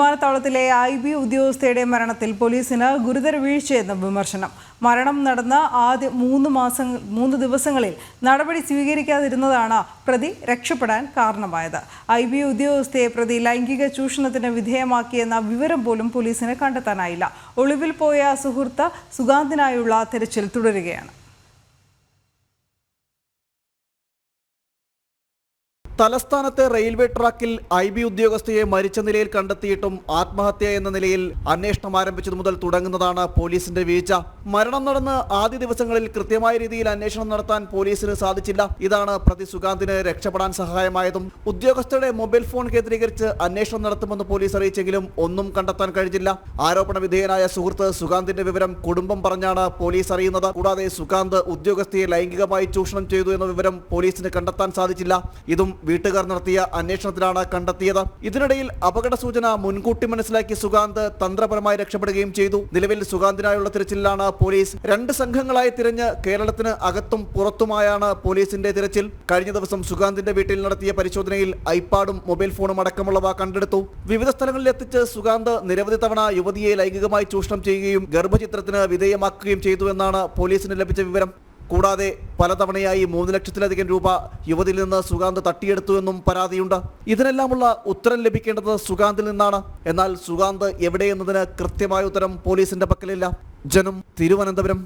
വിമാനത്താവളത്തിലെ I B ഉദ്യോഗസ്ഥയുടെ മരണത്തിൽ പോലീസിന് ഗുരുതര വീഴ്ചയെന്ന് വിമർശനം. മരണം നടന്ന ആദ്യ മൂന്ന് മാസം മൂന്ന് ദിവസങ്ങളിൽ നടപടി സ്വീകരിക്കാതിരുന്നതാണ് പ്രതി രക്ഷപ്പെടാൻ കാരണമായത്. ഐ ബി ഉദ്യോഗസ്ഥയെ പ്രതി ലൈംഗിക ചൂഷണത്തിന് വിധേയമാക്കിയെന്ന വിവരം പോലും പോലീസിന് കണ്ടെത്താനായില്ല. ഒളിവിൽ പോയ സുഹൃത്ത് സുഗാന്തിനായുള്ള തെരച്ചിൽ തുടരുകയാണ്. തലസ്ഥാനത്തെ റെയിൽവേ ട്രാക്കിൽ ഐ ബി ഉദ്യോഗസ്ഥയെ മരിച്ച നിലയിൽ കണ്ടെത്തിയിട്ടും ആത്മഹത്യ എന്ന നിലയിൽ അന്വേഷണം ആരംഭിച്ചതു മുതൽ തുടങ്ങുന്നതാണ് പോലീസിന്റെ വീഴ്ച. മരണം നടന്ന് ആദ്യ ദിവസങ്ങളിൽ കൃത്യമായ രീതിയിൽ അന്വേഷണം നടത്താൻ പോലീസിന് സാധിച്ചില്ല. ഇതാണ് പ്രതി സുഗാന്തിന് രക്ഷപ്പെടാൻ സഹായമായതും. ഉദ്യോഗസ്ഥരുടെ മൊബൈൽ ഫോൺ കേന്ദ്രീകരിച്ച് അന്വേഷണം നടത്തുമെന്ന് പോലീസ് അറിയിച്ചെങ്കിലും ഒന്നും കണ്ടെത്താൻ കഴിഞ്ഞില്ല. ആരോപണ വിധേയനായ സുഹൃത്ത് സുഗാന്തിന്റെ വിവരം കുടുംബം പറഞ്ഞാണ് പോലീസ് അറിയുന്നത്. കൂടാതെ സുഗാന്ത് ഉദ്യോഗസ്ഥയെ ലൈംഗികമായി ചൂഷണം ചെയ്തു എന്ന വിവരം പോലീസിന് കണ്ടെത്താൻ സാധിച്ചില്ല. ഇതും വീട്ടുകാർ നടത്തിയ അന്വേഷണത്തിലാണ് കണ്ടെത്തിയത്. ഇതിനിടയിൽ അപകട സൂചന മുൻകൂട്ടി മനസ്സിലാക്കി സുഗാന്ത് തന്ത്രപരമായി രക്ഷപ്പെടുകയും ചെയ്തു. നിലവിൽ സുഗാന്തിനായുള്ള തിരച്ചിലാണ് പോലീസ് രണ്ട് സംഘങ്ങളായി തിരഞ്ഞ് കേരളത്തിന് അകത്തും പുറത്തുമായാണ് പോലീസിന്റെ തിരച്ചിൽ. കഴിഞ്ഞ ദിവസം സുഗാന്തിന്റെ വീട്ടിൽ നടത്തിയ പരിശോധനയിൽ ഐപാഡും മൊബൈൽ ഫോണും അടക്കമുള്ളവ കണ്ടെടുത്തു. വിവിധ സ്ഥലങ്ങളിൽ എത്തിച്ച് സുഗാന്ത് നിരവധി തവണ യുവതിയെ ലൈംഗികമായി ചൂഷണം ചെയ്യുകയും ഗർഭചിത്രത്തിന് വിധേയമാക്കുകയും ചെയ്തു എന്നാണ് പോലീസിന് ലഭിച്ച വിവരം. കൂടാതെ പലതവണയായി മൂന്ന് ലക്ഷത്തിലധികം രൂപ യുവതിയിൽ നിന്ന് സുഗാന്ത് തട്ടിയെടുത്തുവെന്നും പരാതിയുണ്ട്. ഇതിനെല്ലാമുള്ള ഉത്തരം ലഭിക്കേണ്ടത് സുഗാന്തിൽ നിന്നാണ്. എന്നാൽ സുഗാന്ത് എവിടെയെന്നതിന് കൃത്യമായ ഉത്തരം പോലീസിന്റെ പക്കലില്ല. ജനം തിരുവനന്തപുരം.